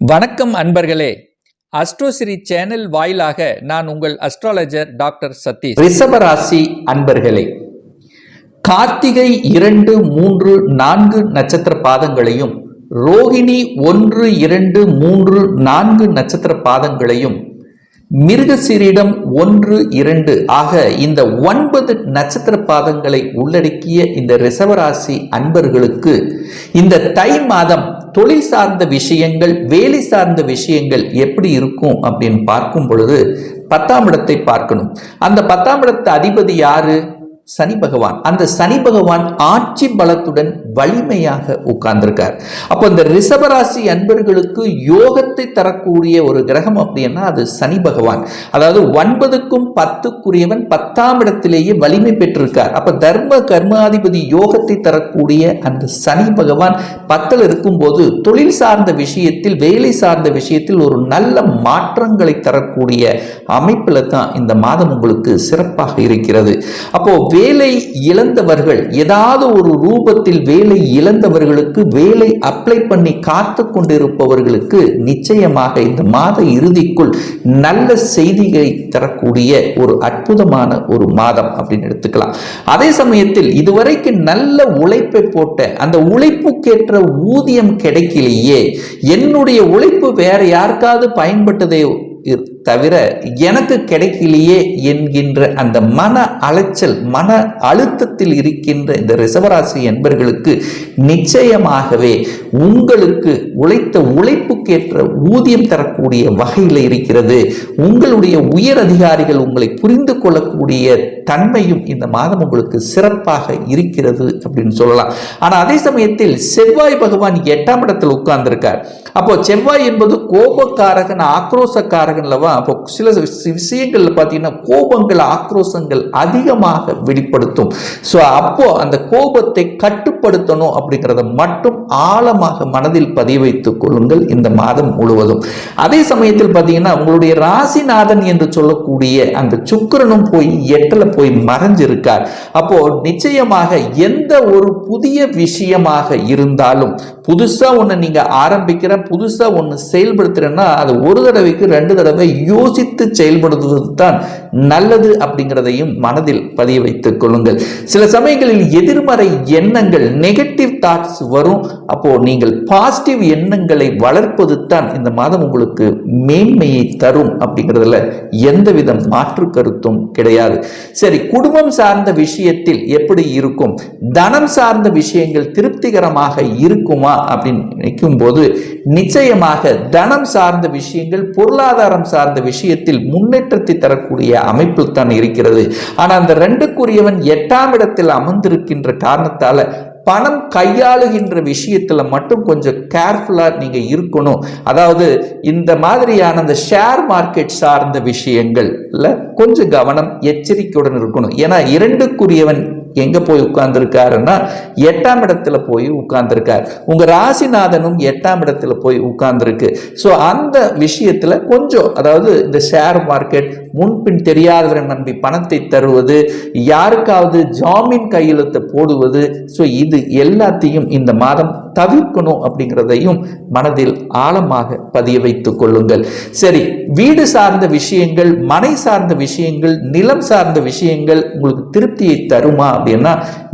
வணக்கம் அன்பர்களே. அஸ்ட்ரோசிரி சேனல் வாயிலாக நான் உங்கள் அஸ்ட்ராலஜர் டாக்டர் சதீஷ். ரிஷபராசி அன்பர்களே கார்த்திகை இரண்டு மூன்று நான்கு நட்சத்திர பாதங்களையும் ரோகிணி ஒன்று இரண்டு மூன்று நான்கு நட்சத்திர பாதங்களையும் மிருகசீரிடம் ஒன்று இரண்டு. ஆக இந்த ஒன்பது நட்சத்திர பாதங்களை உள்ளடக்கிய இந்த ரிசவராசி அன்பர்களுக்கு இந்த தை மாதம் தொழில் சார்ந்த விஷயங்கள் வேலை சார்ந்த விஷயங்கள் எப்படி இருக்கும் அப்படின்னு பார்க்கும் பொழுது பத்தாம் இடத்தை பார்க்கணும். அந்த பத்தாம் இடத்து அதிபதி யாரு? சனி பகவான். அந்த சனி பகவான் ஆட்சி பலத்துடன் வலிமையாக உட்கார்ந்திருக்கார். அப்போ இந்த ரிஷபராசி அன்பர்களுக்கு யோகத்தை தரக்கூடிய ஒரு கிரகம் அப்படின்னா அது சனி பகவான். அதாவது ஒன்பதுக்கும் பத்துக்குரியவன் பத்தாம் இடத்திலேயே வலிமை பெற்றிருக்கார். அப்ப தர்ம கர்மாதிபதி யோகத்தை தரக்கூடிய அந்த சனி பகவான் பத்தில் இருக்கும்போது தொழில் சார்ந்த விஷயத்தில் வேலை சார்ந்த விஷயத்தில் ஒரு நல்ல மாற்றங்களை தரக்கூடிய அமைப்பில் தான் இந்த மாதம் உங்களுக்கு சிறப்பாக இருக்கிறது. அப்போ வேலை இழந்தவர்கள் ஏதாவது ஒரு ரூபத்தில் வேலை இழந்தவர்களுக்கு வேலை அப்ளை பண்ணி காத்து கொண்டிருப்பவர்களுக்கு நிச்சயமாக இந்த மாத இறுதிக்குள் நல்ல செய்திகளை தரக்கூடிய ஒரு அற்புதமான ஒரு மாதம் அப்படின்னு எடுத்துக்கலாம். அதே சமயத்தில் இதுவரைக்கு நல்ல உழைப்பை போட்ட அந்த உழைப்புக்கேற்ற ஊதியம் கிடைக்கலையே என்னுடைய உழைப்பு வேற யாருக்காவது பயன்பட்டதே தவிர எனக்கு கிடைக்கலையே என்கின்ற அந்த மன அலைச்சல் மன அழுத்தத்தில் இருக்கின்ற இந்த ரிசவராசி என்பர்களுக்கு நிச்சயமாகவே உங்களுக்கு உழைத்த உழைப்புக்கேற்ற ஊதியம் தரக்கூடிய வகையில் இருக்கிறது. உங்களுடைய உயர் அதிகாரிகள் உங்களை புரிந்து கொள்ளக்கூடிய தன்மையும் இந்த மாதம் உங்களுக்கு சிறப்பாக இருக்கிறது அப்படின்னு சொல்லலாம். ஆனால் அதே சமயத்தில் செவ்வாய் பகவான் எட்டாம் இடத்தில் உட்கார்ந்திருக்கார். அப்போ செவ்வாய் என்பது கோபக்காரகன் ஆக்ரோசக்காரகன் அல்லவா? அப்போ சில விஷயங்கள்ல பார்த்தீங்கன்னா கோபங்கள் ஆக்ரோசங்கள் அதிகமாக வெளிப்படுத்தும். ஸோ அப்போ அந்த கோபத்தை கட்டுப்படுத்தணும் அப்படிங்கிறத மட்டும் ஆழமாக மனதில் பதிய வைத்துக் கொள்ளுங்கள் இந்த மாதம் முழுவதும். அதே சமயத்தில் பார்த்தீங்கன்னா உங்களுடைய ராசிநாதன் என்று சொல்லக்கூடிய அந்த சுக்கரனும் போய் எட்டில் போய் மறைஞ்சிருக்கார். அப்போ நிச்சயமாக எந்த ஒரு புதிய விஷயமாக இருந்தாலும் புதுசா ஒன்று நீங்க ஆரம்பிக்கிற புதுசா ஒன்று செயல்படுத்துறேன்னா அது ஒரு தடவைக்கு ரெண்டு தடவை யோசித்து செயல்படுவது தான் நல்லது அப்படிங்கிறதையும் மனதில் பதிய வைத்துக் கொள்ளுங்கள். சில சமயங்களில் எதிர்மறை எண்ணங்கள் நெகட்டிவ் தாட்ஸ் வரும். அப்போ நீங்கள் பாசிட்டிவ் எண்ணங்களை வளர்ப்பது தான் இந்த மாதம் உங்களுக்கு மேன்மையை தரும் அப்படிங்கிறதுல எந்தவித மாற்று கருத்தும் கிடையாது. சரி குடும்பம் சார்ந்த விஷயத்தில் எப்படி இருக்கும்? தனம் சார்ந்த விஷயங்கள் திருப்திகரமாக இருக்குமா அப்படின்னு நினைக்கும் போது நிச்சயமாக தனம் சார்ந்த விஷயங்கள் பொருளாதாரம் சார்ந்த விஷயத்தில் முன்னேற்றத்தை தரக்கூடிய அமைப்பில் தான் இருக்கிறது. ஆனால் அந்த ரெண்டுக்குரியவன் எட்டாம் இடத்தில் அமர்ந்திருக்கின்ற காரணத்தால பணம் கையாளுகின்ற விஷயத்துல மட்டும் கொஞ்சம் கேர்ஃபுல்லா நீங்க இருக்கணும். அதாவது இந்த மாதிரியான அந்த ஷேர் மார்க்கெட் சார்ந்த விஷயங்கள்ல கொஞ்சம் கவனம் எச்சரிக்கையுடன் இருக்கணும். ஏன்னா இரண்டுக்குரியவன் எங்க போய் உட்கார்ந்துருக்காருன்னா எட்டாம் இடத்துல போய் உட்கார்ந்துருக்கார். உங்க ராசிநாதனும் எட்டாம் இடத்துல போய் உட்கார்ந்துருக்கு. ஸோ அந்த விஷயத்துல கொஞ்சம் அதாவது இந்த ஷேர் மார்க்கெட் முன்பின் தெரியாதவரை நம்பி பணத்தை தருவது யாருக்காவது ஜாமீன் கையெழுத்தை போடுவது ஸோ இது எல்லாத்தையும் இந்த மாதம் தவிர்க்கணும் அப்படிங்கிறதையும் மனதில் ஆழமாக பதிய வைத்துக் கொள்ளுங்கள். சரி வீடு சார்ந்த விஷயங்கள் மனை சார்ந்த விஷயங்கள் நிலம் சார்ந்த விஷயங்கள் உங்களுக்கு திருப்தியை தருமா அப்படின்னா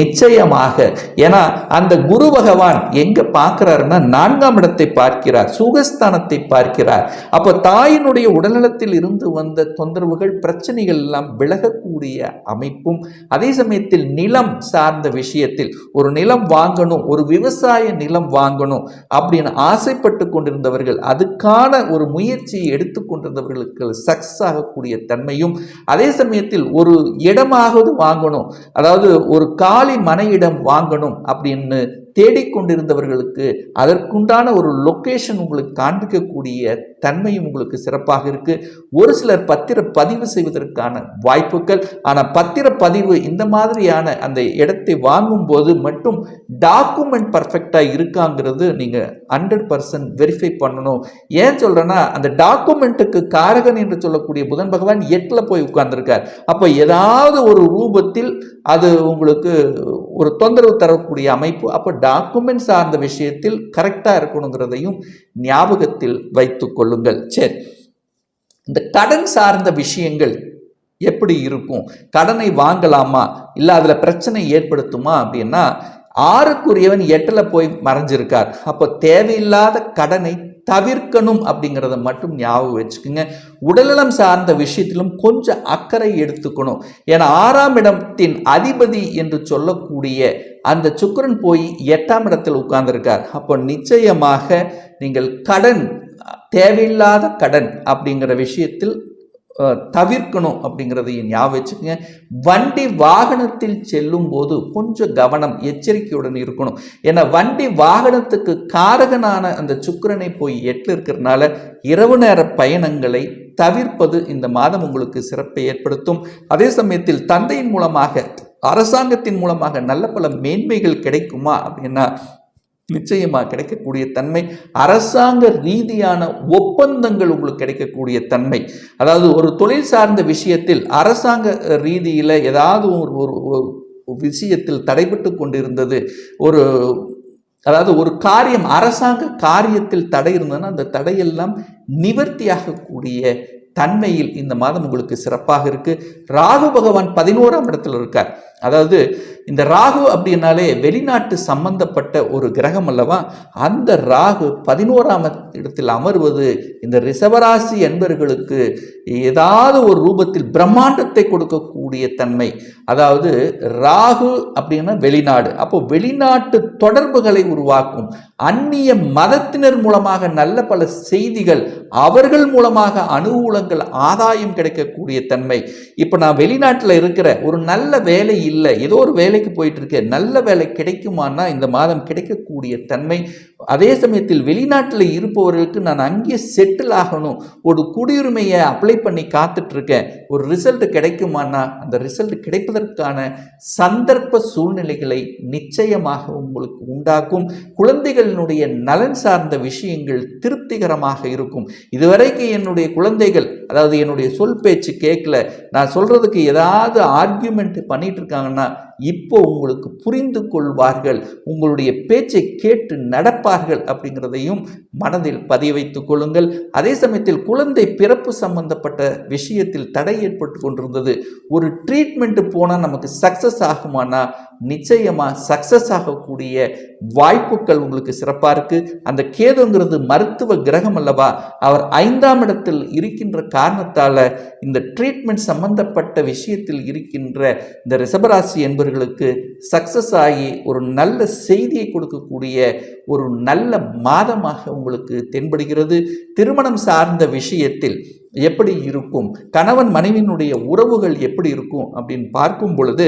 நிச்சயமாக. ஏன்னா அந்த குரு பகவான் எங்க பார்க்கிறாருன்னா நான்காம் இடத்தை பார்க்கிறார் சுகஸ்தானத்தை பார்க்கிறார். அப்போ தாயினுடைய உடல்நலத்தில் இருந்து வந்த தொந்தரவுகள் பிரச்சனைகள் எல்லாம் விலகக்கூடிய அமைப்பும் அதே சமயத்தில் நிலம் சார்ந்த விஷயத்தில் ஒரு நிலம் வாங்கணும் ஒரு விவசாய நிலம் வாங்கணும் அப்படின்னு ஆசைப்பட்டு கொண்டிருந்தவர்கள் அதுக்கான ஒரு முயற்சியை எடுத்துக்கொண்டிருந்தவர்களுக்கு சக்ஸ் ஆகக்கூடிய தன்மையும் அதே சமயத்தில் ஒரு இடமாவது வாங்கணும் அதாவது ஒரு காலி மனையிடம் வாங்கணும் அப்படின்னு தேடிக்கொண்டிருந்தவர்களுக்கு அதற்குண்டான ஒரு லொக்கேஷன் உங்களுக்கு காண்பிக்கக்கூடிய தன்மையும் உங்களுக்கு சிறப்பாக இருக்கு. ஒரு சிலர் பத்திர பதிவு செய்வதற்கான வாய்ப்புகள். ஆனால் பத்திர பதிவு இந்த மாதிரியான அந்த இடத்தை வாங்கும் போது மட்டும் டாக்குமெண்ட் பர்ஃபெக்டாக இருக்காங்கிறது நீங்கள் ஹண்ட்ரட் பர்சன்ட் வெரிஃபை பண்ணணும். ஏன் சொல்கிறேன்னா அந்த டாக்குமெண்ட்டுக்கு காரகன் என்று சொல்லக்கூடிய புதன் பகவான் எட்டில் போய் உட்கார்ந்துருக்கார். அப்போ ஏதாவது ஒரு ரூபத்தில் அது உங்களுக்கு ஒரு தொந்தரவு தரக்கூடிய அமைப்பு. அப்போ டாக்குமெண்ட் சார்ந்த விஷயத்தில் கரெக்டாக இருக்கணுங்கிறதையும் ஞாபகத்தில் வைத்து கொள்ளுங்கள். சரி. இந்த கடன் சார்ந்த விஷயங்கள் எப்படி இருக்கும்? கடனை வாங்கலாமா? இல்லை அதில் பிரச்சனை ஏற்படுத்துமா? அப்படின்னா ஆறுக்குரியவன் எட்டில் போய் மறைஞ்சிருக்கார். அப்போ தேவையில்லாத கடனை தவிர்க்கணும் அப்படிங்கிறத மட்டும் ஞாபகம் வச்சுக்கோங்க. உடல்நலம் சார்ந்த விஷயத்திலும் கொஞ்சம் அக்கறை எடுத்துக்கணும். ஏன்னா ஆறாம் இடத்தின் அதிபதி என்று சொல்லக்கூடிய அந்த சுக்கிரன் போய் எட்டாம் இடத்தில் உட்கார்ந்துருக்கார். அப்போ நிச்சயமாக நீங்கள் கடன் தேவையில்லாத கடன் அப்படிங்கிற விஷயத்தில் தவிர்க்கணும் அப்படிங்கிறதையும் ஞாபகம் வச்சுக்கோங்க. வண்டி வாகனத்தில் செல்லும் போது கொஞ்சம் கவனம் எச்சரிக்கையுடன் இருக்கணும். ஏன்னா வண்டி வாகனத்துக்கு காரகனான அந்த சுக்கிரனை போய் எட்டில் இருக்கிறனால இரவு நேர பயணங்களை தவிர்ப்பது இந்த மாதம் உங்களுக்கு சிறப்பை ஏற்படுத்தும். அதே சமயத்தில் தந்தையின் மூலமாக அரசாங்கத்தின் மூலமாக நல்ல பல மேன்மைகள் கிடைக்குமா அப்படின்னா நிச்சயமாக கிடைக்கக்கூடிய தன்மை அரசாங்க ரீதியான ஒப்பந்தங்கள் உங்களுக்கு கிடைக்கக்கூடிய தன்மை. அதாவது ஒரு தொழில் சார்ந்த விஷயத்தில் அரசாங்க ரீதியில் ஏதாவது ஒரு ஒரு விஷயத்தில் தடைபட்டு கொண்டிருந்தது ஒரு அதாவது ஒரு காரியம் அரசாங்க காரியத்தில் தடை இருந்ததுன்னா அந்த தடையெல்லாம் நிவர்த்தியாகக்கூடிய தன்மையில் இந்த மாதம் உங்களுக்கு சிறப்பாக இருக்குது ராகு பகவான் பதினோராம் இடத்துல இருக்கார். அதாவது இந்த ராகு அப்படின்னாலே வெளிநாட்டு சம்பந்தப்பட்ட ஒரு கிரகம் அல்லவா? அந்த ராகு பதினோராம் இடத்தில் அமர்வது இந்த ரிஷபராசி என்பர்களுக்கு ஏதாவது ஒரு ரூபத்தில் பிரம்மாண்டத்தை கொடுக்கக்கூடிய தன்மை. அதாவது ராகு அப்படின்னா வெளிநாடு. அப்போ வெளிநாட்டு தொடர்புகளை உருவாக்கும் அந்நிய மதத்தினர் மூலமாக நல்ல பல செய்திகள் அவர்கள் மூலமாக அனுகூலங்கள் ஆதாயம் கிடைக்கக்கூடிய தன்மை. இப்போ நான் வெளிநாட்டில் இருக்கிற ஒரு நல்ல வேலை இல்லை. ஏதோ ஒரு வேலைக்கு போயிட்டு இருக்கேன் நல்ல வேலை கிடைக்குமானா இந்த மாதம் கிடைக்கக்கூடிய தன்மை. அதே சமயத்தில் வெளிநாட்டில் இருப்பவர்களுக்கு நான் அங்கேயே செட்டில் ஆகணும். ஒரு குடியுரிமையை அப்ளை பண்ணி காத்துட்டு இருக்கேன் ஒரு ரிசல்ட் கிடைக்குமானா அந்த ரிசல்ட் கிடைப்பதற்கான சந்தர்ப்ப சூழ்நிலைகளை நிச்சயமாக உங்களுக்கு உண்டாக்கும். குழந்தைகளினுடைய நலன் சார்ந்த விஷயங்கள் திருப்திகரமாக இருக்கும். இதுவரைக்கும் என்னுடைய குழந்தைகள் அதாவது என்னுடைய சொல் பேச்சு கேட்கல நான் சொல்றதுக்கு ஏதாவது ஆர்கியூமெண்ட் பண்ணிட்டு இருக்காங்கன்னா இப்போ உங்களுக்கு புரிந்து கொள்வார்கள் உங்களுடைய பேச்சை கேட்டு நடப்பார்கள் அப்படிங்கிறதையும் மனதில் பதிய வைத்துக் கொள்ளுங்கள். அதே சமயத்தில் குழந்தை பிறப்பு சம்பந்தப்பட்ட விஷயத்தில் தடை ஏற்பட்டு கொண்டிருந்தது. ஒரு ட்ரீட்மெண்ட் போனால் நமக்கு சக்சஸ் ஆகுமானா? நிச்சயமாக சக்சஸ் ஆகக்கூடிய வாய்ப்புகள் உங்களுக்கு சிறப்பாக இருக்குது அந்த கேதுங்கிறது மருத்துவ கிரகம் அல்லவா? அவர் ஐந்தாம் இடத்தில் இருக்கின்ற காரணத்தால் இந்த ட்ரீட்மெண்ட் சம்பந்தப்பட்ட விஷயத்தில் இருக்கின்ற இந்த ரிஷபராசி என்பவர்களுக்கு சக்சஸ் ஆகி ஒரு நல்ல செய்தியை கொடுக்கக்கூடிய ஒரு நல்ல மாதமாக உங்களுக்கு தென்படுகிறது. திருமணம் சார்ந்த விஷயத்தில் எப்படி இருக்கும்? கணவன் மனைவியினுடைய உறவுகள் எப்படி இருக்கும்? அப்படின்னு பார்க்கும் பொழுது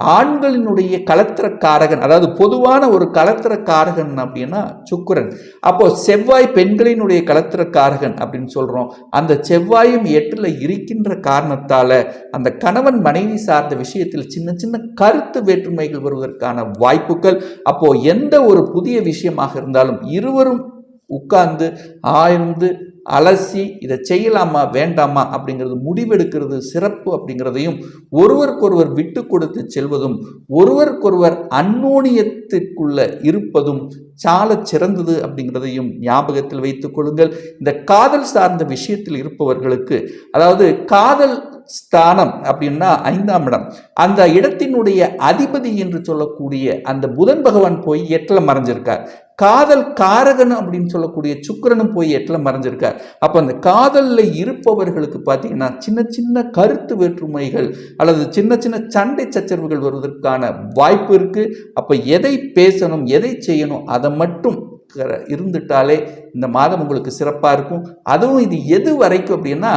ஆண்களினுடைய கலத்திரக்காரகன் அதாவது பொதுவான ஒரு கலத்திரக்காரகன் அப்படின்னா சுக்கரன். அப்போ செவ்வாய் பெண்களினுடைய கலத்திரக்காரகன் அப்படின்னு சொல்றோம். அந்த செவ்வாயும் எட்டுல இருக்கின்ற காரணத்தால அந்த கணவன் மனைவி சார்ந்த விஷயத்தில் சின்ன சின்ன கருத்து வேற்றுமைகள் வருவதற்கான வாய்ப்புகள். அப்போ எந்த ஒரு புதிய விஷயமாக இருந்தாலும் இருவரும் உட்கார்ந்து ஆய்ந்து அலசி இதை செய்யலாமா வேண்டாமா அப்படிங்கிறது முடிவெடுக்கிறது சிறப்பு அப்படிங்கிறதையும் ஒருவருக்கொருவர் விட்டு கொடுத்து செல்வதும் ஒருவருக்கொருவர் அந்நோனியத்திற்குள்ள இருப்பதும் சால சிறந்தது அப்படிங்கிறதையும் ஞாபகத்தில் வைத்துக் கொள்ளுங்கள். இந்த காதல் சார்ந்த விஷயத்தில் இருப்பவர்களுக்கு அதாவது காதல் ஸ்தானம் அப்படின்னா ஐந்தாம் இடம். அந்த இடத்தினுடைய அதிபதி என்று சொல்லக்கூடிய அந்த புதன் பகவான் போய் எட்டில் மறைஞ்சிருக்கார் காதல் காரகன் அப்படின்னு சொல்லக்கூடிய சுக்கரனும் போய் எட்டில் மறைஞ்சிருக்கார். அப்போ அந்த காதலில் இருப்பவர்களுக்கு பார்த்தீங்கன்னா சின்ன சின்ன கருத்து வேற்றுமைகள் அல்லது சின்ன சின்ன சண்டை சச்சரவுகள் வருவதற்கான வாய்ப்பு இருக்குது அப்போ எதை பேசணும் எதை செய்யணும் அதை மட்டும் க- இருந்துட்டாலே இந்த மாதம் உங்களுக்கு சிறப்பாக இருக்கும். அதுவும் இது எது வரைக்கும் அப்படின்னா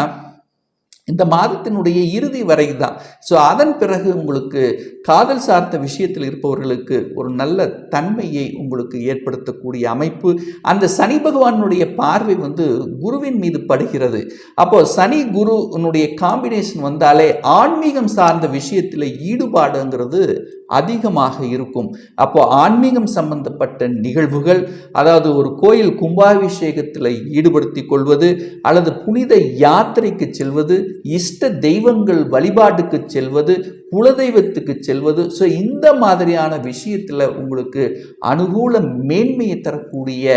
இந்த மாதத்தினுடைய இறுதி வரை தான் ஸோ அதன் பிறகு உங்களுக்கு காதல் சார்ந்த விஷயத்தில் இருப்பவர்களுக்கு ஒரு நல்ல தன்மையை உங்களுக்கு ஏற்படுத்தக்கூடிய அமைப்பு. அந்த சனி பகவானுடைய பார்வை வந்து குருவின் மீது படுகிறது. அப்போ சனி குருனுடைய காம்பினேஷன் வந்தாலே ஆன்மீகம் சார்ந்த விஷயத்தில் ஈடுபாடுங்கிறது அதிகமாக இருக்கும். அப்போ ஆன்மீகம் சம்பந்தப்பட்ட நிகழ்வுகள் அதாவது ஒரு கோயில் கும்பாபிஷேகத்தில் ஈடுபடுத்தி கொள்வது அல்லது புனித யாத்திரைக்கு செல்வது இஷ்ட தெய்வங்கள் வழிபாட்டுக்கு செல்வது குலதெய்வத்துக்கு செல்வது ஸோ இந்த மாதிரியான விஷயத்தில் உங்களுக்கு அனுகூல மேன்மையை தரக்கூடிய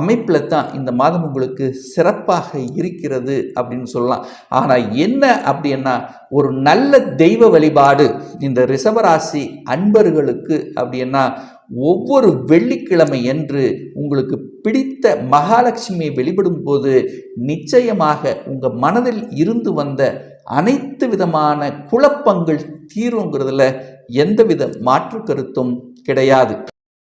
அமைப்பில் தான் இந்த மாதம் உங்களுக்கு சிறப்பாக இருக்கிறது அப்படின்னு சொல்லலாம். ஆனால் என்ன அப்படின்னா ஒரு நல்ல தெய்வ வழிபாடு இந்த ரிஷபராசி அன்பர்களுக்கு அப்படின்னா ஒவ்வொரு வெள்ளிக்கிழமை என்று உங்களுக்கு பிடித்த மகாலட்சுமியை வெளிப்படும் போது நிச்சயமாக உங்கள் மனதில் இருந்து வந்த அனைத்து விதமான குழப்பங்கள் தீருங்கிறதுல எந்தவித மாற்று கருத்தும் கிடையாது.